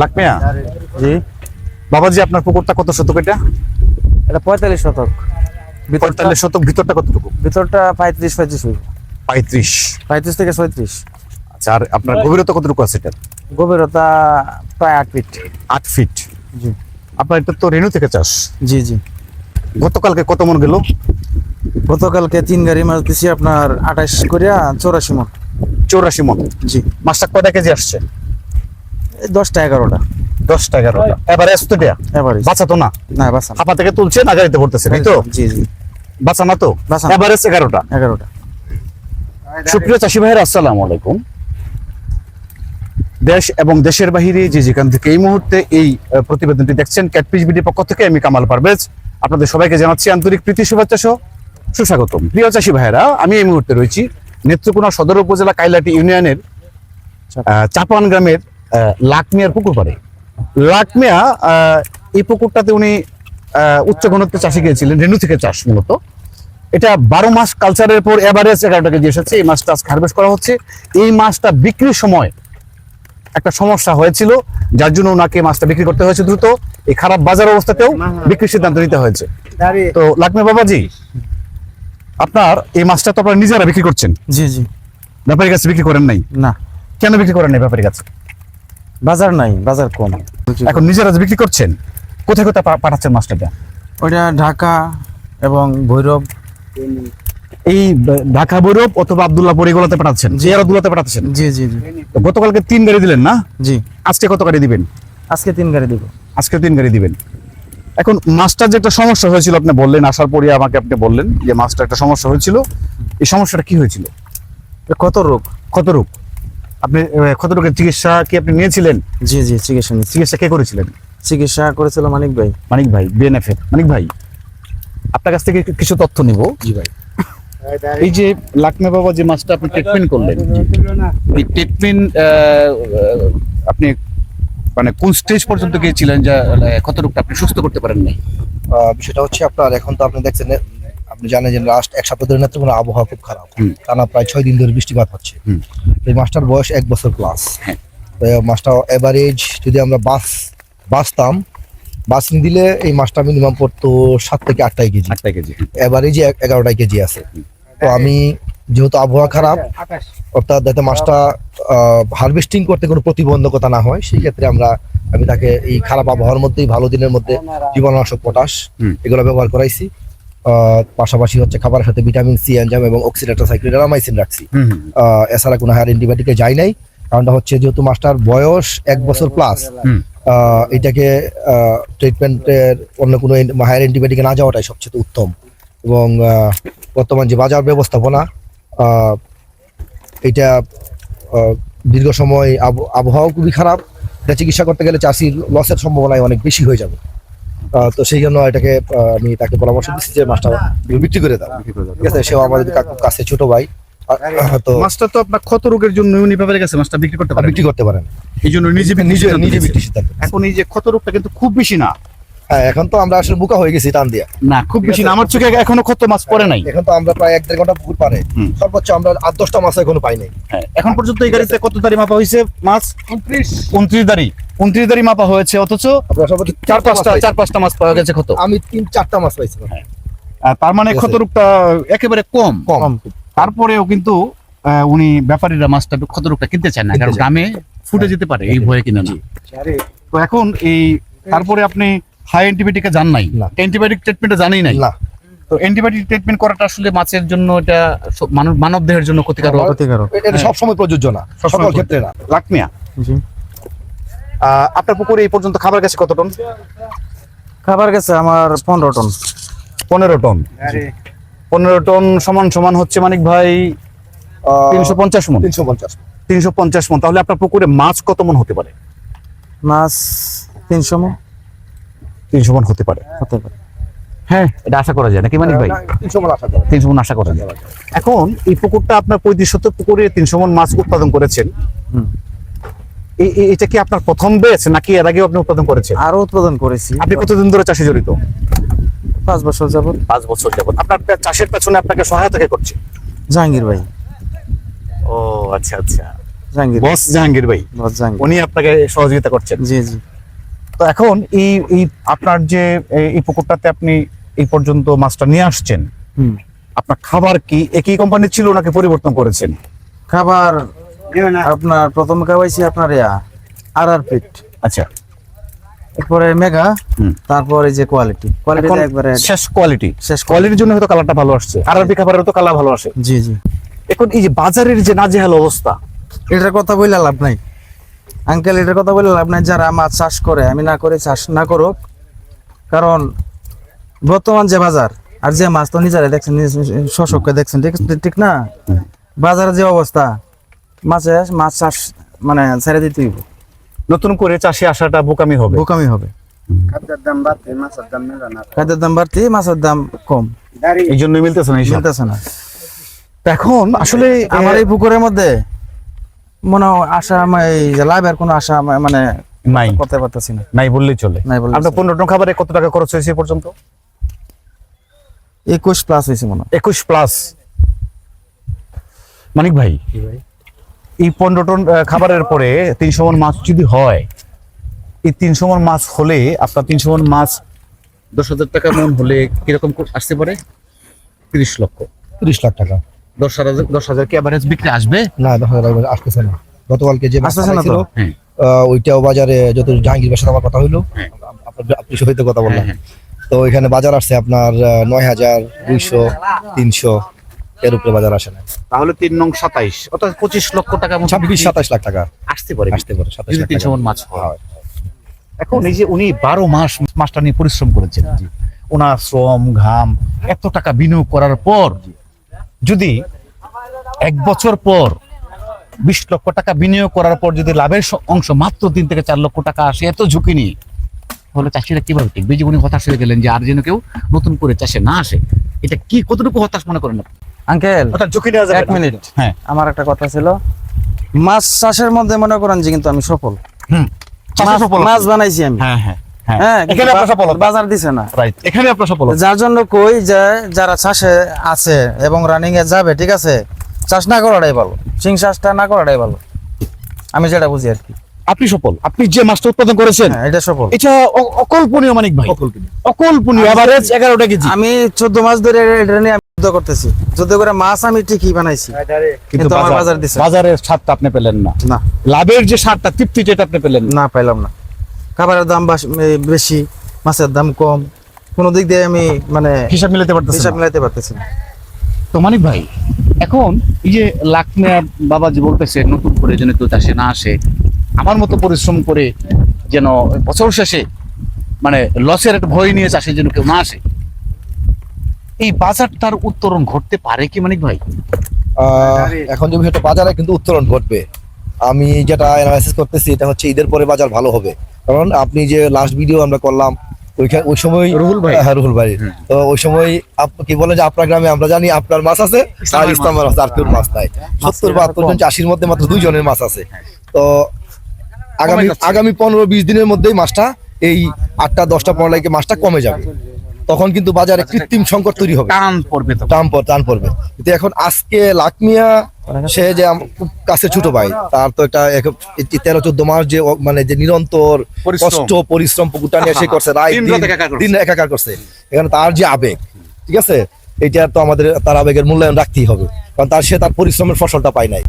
লাকমিয়া? জি। বাবাজি আপনার পুকুরটা কত শতক এটা? এটা পঁয়তাল্লিশ শতক। পঁয়তাল্লিশ শতক ভিতরটা কতটুকু? ভিতরটা পঁয়ত্রিশ পঁয়ত্রিশ পঁয়ত্রিশ। পঁয়ত্রিশ থেকে ছয়ত্রিশ। আচ্ছা আর আপনার গভীরতা কতটুকু আছে এটা? গভীরতা প্রায় আট ফিট। আট ফিট? জি। আপনার এটা তো রেণু থেকে চাষ? জি জি। গতকালকে কত মন গেল? গতকালকে তিন গাড়ি মাছ দিছি আপনার আঠাশ করিয়া চৌরাশি মন। চৌরাশি মন। জি। মাছটা কয়টা কেজি আসছে? দশটা এগারোটা। দশটা এগারোটা। এটা এভারেজ বাঁচা তো না? না হাপা থেকে তুলছে না গাড়িতে তাই তো? জি জি। না তো। এভারেজ এগারোটা। এগারোটা। সুপ্রিয় চাষি ভাইয়ের আসসালামু আলাইকুম। দেশ এবং দেশের বাহিরে যে যেখান থেকে এই মুহূর্তে এই প্রতিবেদনটি দেখছেন ক্যাটপিস বিডি পক্ষ থেকে আমি কামাল পারভেজ। আপনাদের সবাইকে জানাচ্ছি আন্তরিক প্রীতি শুভেচ্ছা সহ সুস্বাগতম। প্রিয় চাষি ভাইয়েরা আমি এই মুহূর্তে রয়েছি নেত্রকোনা সদর উপজেলা কাইলাটি ইউনিয়নের চাপান গ্রামের লাকমিয়ার পুকুর পাড়ে। লাকমিয়া এই পুকুরটাতে উনি উচ্চ ঘনত্বের চাষে গিয়েছিলেন রেণু থেকে চাষ মূলত। এটা বারো মাস কালচারের পর এভারেজ এগারোটা কেজি এসেছে এই মাছটা আজকে হারভেস্ট করা হচ্ছে। এই মাছটা বিক্রির সময় একটা সমস্যা হয়েছিল যার জন্য ওনাকে মাছটা বিক্রি করতে হয়েছে দ্রুত। এই খারাপ বাজার অবস্থাতেও বিক্রির সিদ্ধান্ত নিতে হয়েছে। তো লাকমে বাবাজি আপনার এই মাছটা তো আপনারা নিজেরা বিক্রি করছেন? জি জি। ব্যাপারীর কাছে বিক্রি করেন নাই? না। কেন বিক্রি করেন নাই ব্যাপারীর কাছে? বাজার নাই বাজার কম। এখন নিজেরা বিক্রি করছেন কোথায় কোথায় পাঠাচ্ছেন মাছটাকে? ওইটা ঢাকা এবং ভৈরব। এই ঢাকা ভৈরব অথবা আবদুল্লাহপুর এগুলোতে পাঠাচ্ছেন আবদুল্লাতে পাঠাচ্ছেন? জি জি জি। গতকালকে তিন গাড়ি দিলেন না? জি। আজকে কত গাড়ি দিবেন? আজকে তিন গাড়ি দিব। আজকে তিন গাড়ি দিবেন। এখন মাছটার যে একটা সমস্যা হয়েছিল আপনি বললেন আসার পরে আমাকে আপনি বললেন যে মাছটা একটা সমস্যা হয়েছিল। এই সমস্যাটা কি হয়েছিল? কত রোগ? কত রোগ? আপনি কত রোগের চিকিৎসা কি আপনি নিয়েছিলেন? জি জি চিকিৎসা চিকিৎসা কে করেছিলেন? চিকিৎসা করেছিল মানিক ভাই। মানিক ভাই বিএনএফের মানিক ভাই আপনার কাছ থেকে কিছু তথ্য নিব? জি ভাই। এই যে লাকমে বাবা যে মাছটা আপনি ট্রিটমেন্ট করলেন এই ট্রিটমেন্ট আপনি মানে কোন স্টেজ পর্যন্ত গিয়েছিলেন যা আহ, কত রোগটা আপনি সুস্থ করতে পারেন নাই আহ, বিষয়টা হচ্ছে আপনার এখন তো আপনি দেখছেন আপনি জানেন যে লাস্ট এক সপ্তাহ ধরে নেত্রকোনা আবহাওয়া খুব খারাপ। টানা প্রায় ছয় দিন ধরে বৃষ্টিপাত হচ্ছে। এই মাছটার বয়স এক বছর প্লাস হ্যাঁ। মাছটা এভারেজ যদি আমরা বাস বাঁচতাম বাসনি দিলে এই মাছটা মিনিমাম পড়তো সাত থেকে আটটাই কেজি। আটটা কেজি এভারেজে এগারোটাই কেজি আছে। তো আমি যেহেতু আবহাওয়া খারাপ অর্থাৎ যাতে মাছটা হারভেস্টিং করতে কোনো প্রতিবন্ধকতা না হয় সেই ক্ষেত্রে আমরা আমি তাকে এই খারাপ আবহাওয়ার মধ্যেই ভালো দিনের মধ্যে জীবাণুনাশক পটাশ এগুলো ব্যবহার করাইছি। পাশাপাশি হচ্ছে খাবারের সাথে ভিটামিন সি এনজাম এবং অক্সিডেটার সাইক্লোডারামাইসিন রাখছি এছাড়া কোনো হায়ার অ্যান্টিবায়োটিকে যাই নাই কারণটা হচ্ছে যেহেতু মাছটার বয়স এক বছর প্লাস। এটাকে ট্রিটমেন্টের অন্য কোনো হায়ার অ্যান্টিবায়োটিকে না যাওয়াটাই সবচেয়ে উত্তম। এবং বর্তমান যে বাজার ব্যবস্থাপনা এটা দীর্ঘ সময় আব- আবহাওয়া খুবই খারাপ। এটা চিকিৎসা করতে গেলে চাষির লসের সম্ভাবনায় অনেক বেশি হয়ে যাবে। তো সেই জন্য এটাকে আহ, আমি তাকে পরামর্শ দিচ্ছি যে মাছটা বিক্রি করে দাও। ঠিক আছে সেও আমাদের কাছে ছোট ভাই। তো মাছটা তো আপনার ক্ষত রোগের জন্য উনি মাছটা বিক্রি করতে পারেন। বিক্রি করতে পারেন। এই জন্য নিজে নিজে নিজে বিক্রি সিদ্ধান্ত এখন এই যে ক্ষত রোগটা কিন্তু খুব বেশি না। হ্যাঁ এখন তো আমরা আসলে বুকা হয়ে গেছি টান দিয়া। না খুব বেশি না আমার চোখে এখনও ক্ষত মাছ পড়ে নাই। এখন তো আমরা প্রায় এক দেড় ঘণ্টা পুকুর পারে সর্বোচ্চ আমরা আট দশটা মাছ এখনও পাই নাই। হ্যাঁ, এখন পর্যন্ত এই গাড়িতে কত দাড়ি মাপা হয়েছে মাছ? উনত্রিশ দাড়ি। উনত্রিশ মাপা হয়েছে অথচ চার পাঁচটা চার পাঁচটা মাছ পাওয়া গেছে পাইছি। আমি তিন চারটা মাছ আর তার মানে। ক্ষত রোগটা একেবারে কম। কম। তারপরেও কিন্তু উনি ব্যাপারীরা মাছটা ক্ষত রোগটা কিনতে চান না কারণ ফুটে যেতে পারে এই ভয়ে কিনে না। তো এখন এই তারপরে আপনি হাই অ্যান্টিবায়োটিকে জান নাই। অ্যান্টিবায়োটিক ট্রিটমেন্টে জানেই নাই? তো অ্যান্টিবায়োটিক ট্রিটমেন্ট করাটা আসলে মাছের জন্য এটা মানব দেহের জন্য ক্ষতিকারক? ক্ষতিকারক এটা- এটা সবসময় প্রযোজ্য না। সকল ক্ষেত্রে না। লাকমিয়া? আপনার পুকুরে এই পর্যন্ত খাবার গেছে কত টন? খাবার গেছে আমার পনেরো টন। পনেরো টন। পনেরো টন সমান সমান হচ্ছে মানিক ভাই তিনশো পঞ্চাশ মন। তিনশো পঞ্চাশ। তিনশো পঞ্চাশ মন। তাহলে আপনার পুকুরে মাছ কত মন হতে পারে? মাছ তিনশো মন। তিনশো মন হতে পারে। হতে পারে। হ্যাঁ এটা আশা করা যায় নাকি মানিক ভাই? তিনশো মাছ আশা করি। তিনশো মন আশা করা যায়। এখন এই পুকুরটা আপনার পঁয়ত্রিশ শতক পুকুরে তিনশো মন মাছ উৎপাদন করেছেন। এটা কি আপনার প্রথম বেচ নাকি এর আগেও আপনি উৎপাদন করেছেন? আরও উৎপাদন করেছি। আপনি কতদিন ধরে চাষে জড়িত? পাঁচ বছর যাবত পাঁচ বছর যাবত আপনার চাষের পেছনে আপনাকে সহায়তা কে করছে? জাহাঙ্গীর ভাই। ও আচ্ছা আচ্ছা। জাহাঙ্গীর। বস জাহাঙ্গীর ভাই। বস জাহাঙ্গীর। উনি আপনাকে সহযোগিতা করছেন। জি জি। তো এখন এই এই আপনার যে এই- পুকুরটাতে আপনি এই পর্যন্ত মাছটা নিয়ে আসছেন হুম। আপনার খাবার কি একই কোম্পানির ছিল নাকি পরিবর্তন করেছেন? খাবার আপনার প্রথম খাওয়াইছি আপনার ইয়া আর আর পিট। আচ্ছা। এরপরে মেগা। তারপরে যে কোয়ালিটি কোয়ালিটি একবারে শেষ কোয়ালিটি শেষ কোয়ালিটির জন্য হয়তো কালারটা ভালো আসছে। আর আরবি খাবারের তো কালার ভালো আসে। জি জি। এখন এই যে বাজারের যে নাজেহাল অবস্থা। এটার কথা বললে লাভ নাই। আঙ্কেল এটার কথা বললে লাভ নাই যারা মাছ চাষ করে আমি না করে চাষ না করুক। কারণ বর্তমান যে বাজার আর যে মাছ তো নিজেরা দেখছেন শোষককে দেখছেন ঠিক ঠিক না? বাজারের যে অবস্থা মাছে মাছ চাষ মানে ছেড়ে দিতে হইব। নতুন করে চাষে আসাটা বোকামি হবে। বোকামি হবে। খাদ্যের দাম বাড়তে মাছের দাম মেলে না। খাদ্যের দাম বাড়তি মাছের দাম কম। এই জন্য মিলতেছে না মিলতেছে না। এখন আসলে আমার এই পুকুরের মধ্যে মনে আশা লাভের কোনো আশা মানে নাই। করতে পারতেছি না। নাই বললেই চলে। নাই বললেই আপনার। পনেরো টন খাবারে কত টাকা খরচ হয়েছে পর্যন্ত? একুশ প্লাস হয়েছে মনে হয়। একুশ প্লাস মানিক ভাই ভাই? এই পনেরো টন খাবারের পরে তিনশো মন মাছ যদি হয় এই তিনশো মন মাছ হলে আপনার তিনশো মন মাছ দশ হাজার টাকা মন হলে কীরকম আসতে পারে? তিরিশ লক্ষ। তিরিশ লাখ টাকা। দশ হাজার দশ হাজার কি অ্যাভারেজ বিক্রি আসবে? না দশ হাজার আসতেছে না। গতকালকে যে আসতেছে না তো? হ্যাঁ। ওইটাও বাজারে যত জাহাঙ্গীর সাথে আমার কথা হইল হ্যাঁ। আপনার- আপনি সহিত কথা বললাম হ্যাঁ, তো এখানে বাজার আসছে আপনার নয় হাজার দুইশো তিনশো। এর উপরে বাজার আসে না। তাহলে তিন নং সাতাইশ অর্থাৎ পঁচিশ লক্ষ টাকা ছাব্বিশ সাতাশ লাখ টাকা। আসতে পারে। আসতে পারে সাতাশ লাখ তিনশো মন মাছ হয়। এখন এই যে উনি বারো মাস মাছটা নিয়ে পরিশ্রম করেছেন ওনার শ্রম ঘাম এত টাকা বিনিয়োগ করার পর যদি এক বছর পর বিশ লক্ষ টাকা বিনিয়োগ করার পর যদি লাভের অংশ মাত্র তিন থেকে চার লক্ষ টাকা আসে এত ঝুঁকি নিয়ে তাহলে চাষিরা কীভাবে টিকবে? যে উনি হতাশ হয়ে গেলেন যে আর যেন কেউ নতুন করে চাষে না আসে এটা কি কতটুকু হতাশ মনে করেন আপনি? আঙ্কেল ঝুঁকি নেওয়া যাবে এক মিনিট। হ্যাঁ। আমার একটা কথা ছিল মাছ চাষের মধ্যে মনে করেন যে কিন্তু আমি সফল। হুম। মাছ- বানাইছি আমি। হ্যাঁ হ্যাঁ হ্যাঁ। হ্যাঁ যার জন্য কই যে যারা চাষে আছে এবং রানিং এ যাবে ঠিক আছে? চাষ না করাটাই ভালো। সিং চাষটা না করাটাই ভালো। আমি যেটা বুঝি আর কি। আপনি সফল। আপনি যে মাছটা উৎপাদন করেছেন হ্যাঁ এটা সফল। এটা অকল্পনীয় মানিক ভাই। অকল্পনীয়। এভারেজ এগারোটা কেজি। আমি চোদ্দ মাস ধরে এটা নিয়ে আমি যুদ্ধ করতেছি। যুদ্ধ করে মাছ আমি ঠিকই বানাইছি। কিন্তু আমার বাজার দিছে। বাজারের স্বাদটা আপনি পেলেন না। না। লাভের যে স্বাদটা তৃপ্তি যেটা আপনি পেলেন না। পাইলাম না। খাবারের দাম বেশি মাছের দাম কম। কোনো দিক দিয়ে আমি মানে হিসাব মিলাতে পারতেছেন হিসাব না। মিলাইতে পারতেছি না। তো মানিক ভাই এখন এই যে লাকমিয়া বাবা যে বলতেছে নতুন করে যেন কেউ চাষে না আসে আমার মতো পরিশ্রম করে যেন বছর শেষে মানে লসের একটা ভয় নিয়ে চাষে যেন কেউ না আসে। এই বাজারটার উত্তরণ ঘটতে পারে কি মানিক ভাই? আহ, এখন যে বিষয়টা বাজারে কিন্তু উত্তরণ ঘটবে। আমি যেটা অ্যানালাইসিস করতেছি এটা হচ্ছে ঈদের পরে বাজার ভালো হবে। কারণ আপনি যে লাস্ট ভিডিও আমরা করলাম ওইখানে ওই সময় রুহুল ভাই। হ্যাঁ রুহুল ভাই। তো ওই সময় আপ- কি বলে যে আপনার গ্রামে আমরা জানি আপনার মাছ আছে আর ইসলামের ইসলামের মাছ আর কেউ মাছ নাই। সত্তর বাহাত্তর জন চাষির মধ্যে মাত্র দুইজনের মাছ আছে। তো আগামী আগামী পনেরো বিশ দিনের মধ্যেই মাছটা এই আটটা দশটা পনেরো লাগে মাছটা কমে যাবে। তখন কিন্তু বাজারে কৃত্রিম সংকট তৈরি হবে। টান পড়বে টান পর টান পড়বে। কিন্তু এখন আজকে লাকমিয়া সে যে খুব কাছে ছোট ভাই তার তো এটা তেরো চোদ্দ মাস যে মানে যে নিরন্তর। কষ্ট পরিশ্রম পুকুরটা নিয়ে সে করছে দিন একাকার করছে। এখানে তার যে আবেগ ঠিক আছে? এটা তো আমাদের তার আবেগের মূল্যায়ন রাখতেই হবে। কারণ তার সে তার পরিশ্রমের ফসলটা পায় নাই।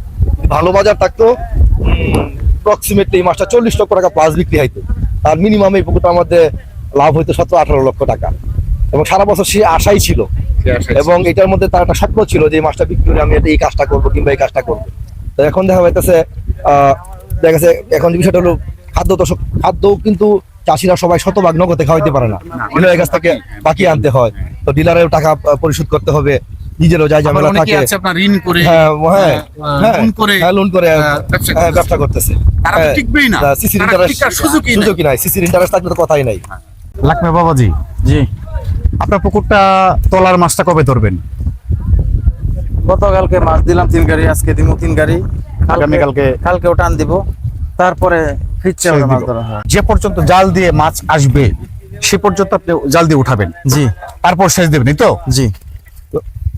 ভালো বাজার থাকতো প্রক্সিমেটলি এই মাসটা চল্লিশ লক্ষ টাকা প্লাস বিক্রি হইতো। তার মিনিমাম এই পুকুরটার মধ্যে লাভ হইতো সতেরো আঠারো লক্ষ টাকা। এবং সারা বছর সে আশাই ছিল। এবং এটার মধ্যে তার একটা স্বপ্ন ছিল যে এই মাছটা বিক্রি করে আমি এই কাজটা করব কিংবা এই কাজটা করব। তো এখন দেখা যাইতেছে আহ, দেখা গেছে এখন বিষয়টা হলো খাদ্য তো খাদ্য কিন্তু চাষিরা সবাই শতভাগ নগদে খাওয়াইতে পারে না। ডিলারের কাছ থেকে বাকি আনতে হয়। তো ডিলারেও টাকা পরিশোধ করতে হবে। নিজেরও যাই ঝামেলা থাকে। ঋণ করে হ্যাঁ হ্যাঁ হ্যাঁ, লোন করে হ্যাঁ লোন করে আহ, ব্যবসা হ্যাঁ, করতেছে। তো হ্যাঁ, টিকবেই না। না, সিসির ইন্টারেস্ট। সুযোগই নাই। সিসির ইন্টারেস্ট থাকলে তো কথাই নাই। লাকমে বাবাজি জি। আপনার পুকুরটা তলার মাছটা কবে ধরবেন? গতকালকে মাছ দিলাম তিন গাড়ি আজকে দিব তিন গাড়ি। কালকে- আগামীকালকে- কালকেও টান দিব তারপরে ফিরছে মাছ ধরা হয়। যে পর্যন্ত জাল দিয়ে মাছ আসবে সে পর্যন্ত আপনি জাল দিয়ে উঠাবেন। জি। তারপর শেষ দেবেন এই তো? জি।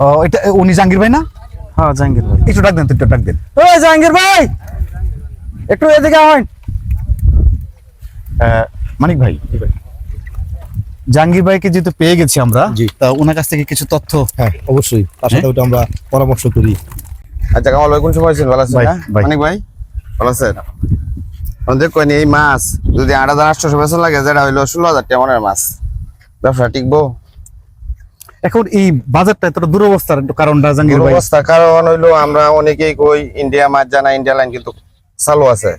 ও, এটা উনি জাহাঙ্গীর ভাই না? হ্যাঁ জাহাঙ্গীর ভাই। একটু ডাক দেন একটু ডাক দেন। ওই জাহাঙ্গীর ভাই! একটু এদিকে হয় মানিক ভাই। জাহাঙ্গীর ভাইকে যেহেতু পেয়ে গেছি আমরা তা ওনার কাছ থেকে কিছু তথ্য হ্যাঁ অবশ্যই। তার সাথে ওটা আমরা পরামর্শ করি। আচ্ছা কামাল ভাই কোন সময় আছেন ভালো আছেন। অনেক ভাই। ভালো আছেন? আমাদের এই মাছ। যদি আট হাজার আটশো লাগে যেটা হইল ষোলো হাজার টাকা মনের মাছ। ব্যবসা টিকবো? এখন এই বাজারটা এতটা দুরবস্থার কারণটা জাহাঙ্গীর ভাই? অবস্থা কারণ হইল আমরা অনেকেই কই ইন্ডিয়া মাছ জানা ইন্ডিয়া লাইন কিন্তু চালু আছে।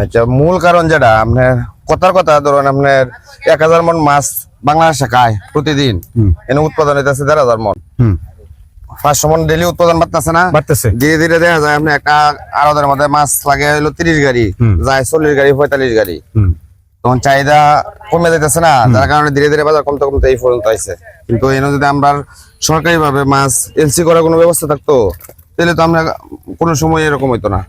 আচ্ছা মূল কারণ যেটা আপনার কথার কথা ধরুন আপনার এক হাজার মন মাছ বাংলাদেশে খায় প্রতিদিন। এনে উৎপাদন হইতেছে দেড় হাজার মন। পাঁচশো মন ডেলি উৎপাদন বাড়তেছে না? বাড়তেছে। ধীরে ধীরে দেখা যায় আপনি একটা আড়তের মধ্যে মাছ লাগে হলো তিরিশ গাড়ি যায় চল্লিশ গাড়ি পঁয়তাল্লিশ গাড়ি। তখন চাহিদা কমে যাইতেছে না যার কারণে ধীরে ধীরে বাজার কমতে কমতে এই পর্যন্ত আইছে। কিন্তু এনে যদি আমরা সরকারি ভাবে মাছ এলসি করার কোনো ব্যবস্থা থাকতো তাহলে তো আমরা কোনো সময় এরকম হইতো না।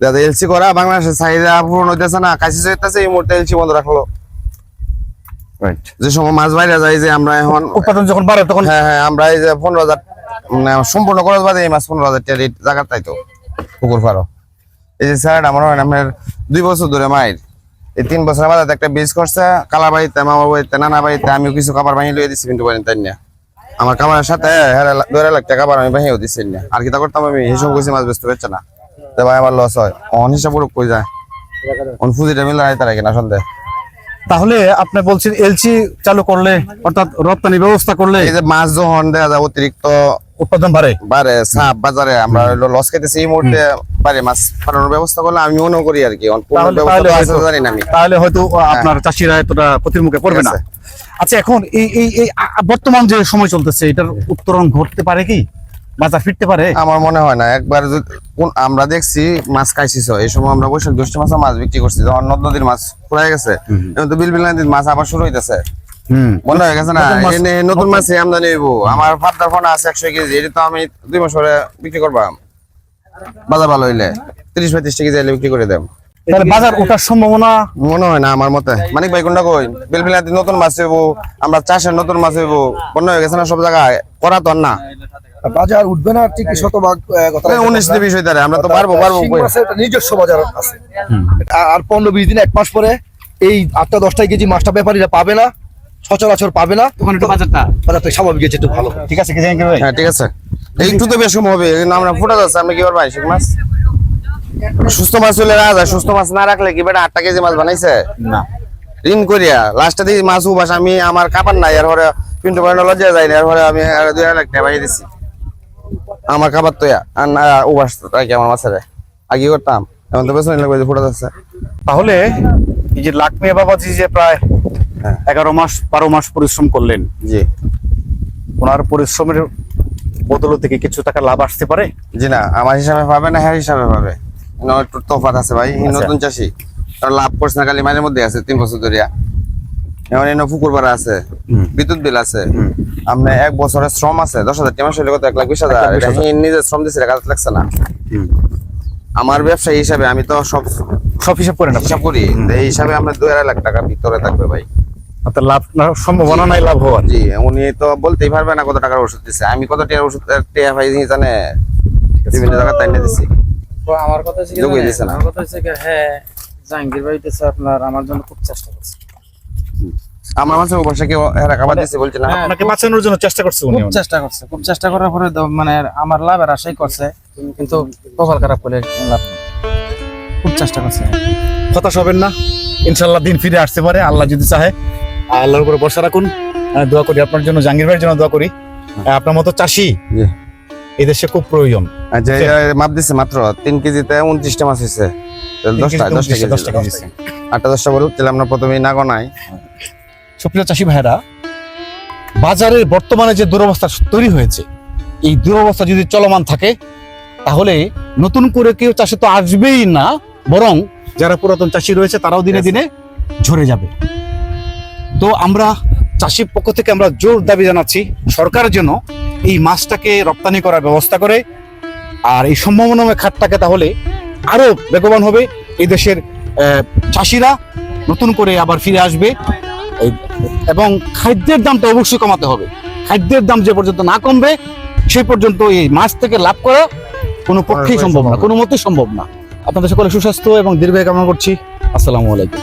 যাতে এলসি করা বাংলাদেশের চাহিদা পূরণ হইতেছে না কাশি হইতেছে এই মুহূর্তে এলসি বন্ধ রাখল রাইট যে সময় মাছ বাইরে যায় যে আমরা এখন উৎপাদন যখন বাড়ে তখন হ্যাঁ হ্যাঁ আমরা এই যে পনেরো হাজার মানে সম্পূর্ণ খরচ বাদে এই মাছ পনেরো হাজার টাকা রেট জায়গা তাই তো পুকুর পারো এই যে স্যার আমার হয় আপনার দুই বছর ধরে মায়ের। এই তিন বছর বাদে একটা বীজ করছে কালা বাড়িতে মামার বাড়িতে নানা বাড়িতে আমিও কিছু খাবার বানিয়ে লিয়ে দিচ্ছি কিন্তু পারেন তাই না আমার খাবারের সাথে দুই লাখ টাকা খাবার আমি বানিয়েও দিচ্ছি না। আর কি তা করতাম আমি? হিসাব করছি মাছ বেচতে পারছে না। তো ভাই আমার লস হয়। অন হিসাব করে কই যায়? অন ফুজিটা মিলে আইতে রাখি না সন্দেহ তাহলে আপনি বলছেন এলসি চালু করলে অর্থাৎ রপ্তানি ব্যবস্থা করলে এই যে মাছ যখন দেখা যায় অতিরিক্ত উৎপাদন বাড়ে। বারে সাপ বাজারে আমরা লস খাইতেছি এই মুহূর্তে বারে মাছ পাঠানোর ব্যবস্থা করলে আমি মনে করি আর কি। জানি না আমি। তাহলে হয়তো আপনার চাষিরা এতটা ক্ষতির মুখে পড়বে না। আচ্ছা এখন এই এই বর্তমান যে সময় চলতেছে এটার উত্তরণ ঘটতে পারে কি? বাজার ফিরতে পারে? আমার মনে হয় না। একবার আমরা দেখছি মাছ খাইছিস এই সময় আমরা বৈশাখ জ্যৈষ্ঠ মাসে মাছ বিক্রি করছি। যখন নদ নদীর মাছ ফুরাই গেছে এখন তো বিল বিল নদীর মাছ আবার শুরু হইতেছে। হুম। হয়ে গেছে না নতুন মাছে আমদানি হইব। আমার ফাটার ফোন আছে একশো কেজি এটা তো আমি দুই মাস পরে বিক্রি করবাম বাজার ভালো হইলে তিরিশ পঁয়ত্রিশ কেজি হইলে বিক্রি করে দেব। তাহলে বাজার ওঠার সম্ভাবনা? মনে হয় না আমার মতে। মানিক ভাই কোনটা কই? নতুন মাছ হইব আমরা চাষের নতুন মাছ হইব। বন্য হয়ে গেছে না সব জায়গায়? করা তো না। বাজার উঠবে না ঠিকই শতভাগ উনিশ দিবি হইতারে আমরা তো পারব পারব নিজস্ব বাজার আছে। আর- আর পনেরো বিশ দিন এক মাস পরে এই আটটা দশটা কেজি মাছটা ব্যাপারীরা পাবে না সচরাচর পাবে না। তখন একটু বাজারটা। বাজারটা স্বাভাবিক একটু ভালো। ঠিক আছে কি ভাই হ্যাঁ ঠিক আছে। একটু তো বেশ হবে আমরা ফুটা যাচ্ছে আমরা কি পারব শিং মাছ? সুস্থ মাছ হইলে রাখা যায় সুস্থ মাছ না রাখলে কি বেটা আটটা কেজি মাছ বানাইছে? না। ঋণ করিয়া লাস্টে দিয়ে মাছ উবাস আমি আমার কাপড় নাই এর পরে পিন্টু বানানো লজ্জা যায় না এর পরে আমি দুই লাখ টাকা বাড়িয়ে দিছি। আমার খাবার তো আর না আমার মাছের? আগে করতাম? এখন তো বেসন লাগবে ফুটা যাচ্ছে তাহলে এই যে লাখ মিয়া বাবাজি যে প্রায় হ্যাঁ। এগারো মাস বারো মাস পরিশ্রম করলেন জি। ওনার পরিশ্রমের বদল থেকে কিছু টাকা লাভ আসতে পারে? জি না আমার হিসাবে পাবে না হ্যাঁ হিসাবে পাবে একটু তফাৎ আছে ভাই আচ্ছা। নতুন চাষি। তার লাভ করছে না খালি মাঝে মধ্যে আছে তিন বছর ধরিয়া। এখন এনে পুকুর আছে বিদ্যুৎ বিল আছে আপনি এক বছরের শ্রম আছে দশ হাজার টাকা মাস কত? এক লাখ বিশ হাজার। শ্রম দিচ্ছে কাজ লাগছে না। আমার ব্যবসা হিসাবে আমি তো সব সব হিসাব করেন আপনি? হিসাব করি। এই হিসাবে আমরা দুই আড়াই লাখ টাকার ভিতরে থাকবে ভাই। আপনার লাভ না সম্ভাবনা নাই লাভ হওয়ার। জি উনি তো বলতেই পারবে না কত টাকার ওষুধ দিচ্ছে আমি কত টাকার ওষুধ টিয়া জানে বিভিন্ন তাই দিচ্ছি আমার কথা হচ্ছে না। আমার কথা হ্যাঁ জাহাঙ্গীর ভাই আপনার আমার জন্য খুব চেষ্টা করছে। আমার বসে কেউ হেরা খাবার দিচ্ছে বলছে না। হ্যাঁ, আপনাকে বাঁচানোর জন্য চেষ্টা করছে উনি খুব চেষ্টা করছে খুব চেষ্টা করার পরে মানে আমার লাভের আশাই করছে কিন্তু কপাল খারাপ করে লাভ খুব চেষ্টা করছে। হতাশ হবেন না দিন ফিরে আসতে পারে আল্লাহ যদি চাহে। আল্লাহর উপরে ভরসা রাখুন দোয়া করি আপনার জন্য জাহাঙ্গীর ভাইয়ের জন্য দোয়া করি। আপনার মতো চাষি। এই দেশে খুব প্রয়োজন। মাপ দিচ্ছে মাত্র তিন কেজিতে উনত্রিশটা মাছ হয়েছে। দশটা দশটা কেজি। আটটা দশটা বলুন তাহলে আমরা প্রথমেই না গনাই সুপ্রিয় চাষি ভাইরা বাজারের বর্তমানে যে দুরবস্থা তৈরি হয়েছে এই দুরবস্থা যদি চলমান থাকে তাহলে নতুন করে কেউ চাষে তো আসবেই না বরং যারা পুরাতন চাষি রয়েছে তারাও দিনে দিনে ঝরে যাবে। তো আমরা চাষির পক্ষ থেকে আমরা জোর দাবি জানাচ্ছি সরকার যেন এই মাছটাকে রপ্তানি করার ব্যবস্থা করে আর এই সম্ভাবনাময় খাতটাকে তাহলে আরও বেগবান হবে। এই দেশের চাষিরা নতুন করে আবার ফিরে আসবে। এবং খাদ্যের দামটা অবশ্যই কমাতে হবে। খাদ্যের দাম যে পর্যন্ত না কমবে সেই পর্যন্ত এই মাছ থেকে লাভ করা কোনো পক্ষেই সম্ভব না। কোনো মতেই সম্ভব না। আপনাদের সকলে সুস্বাস্থ্য এবং দীর্ঘায় কামনা করছি। আসসালামু আলাইকুম।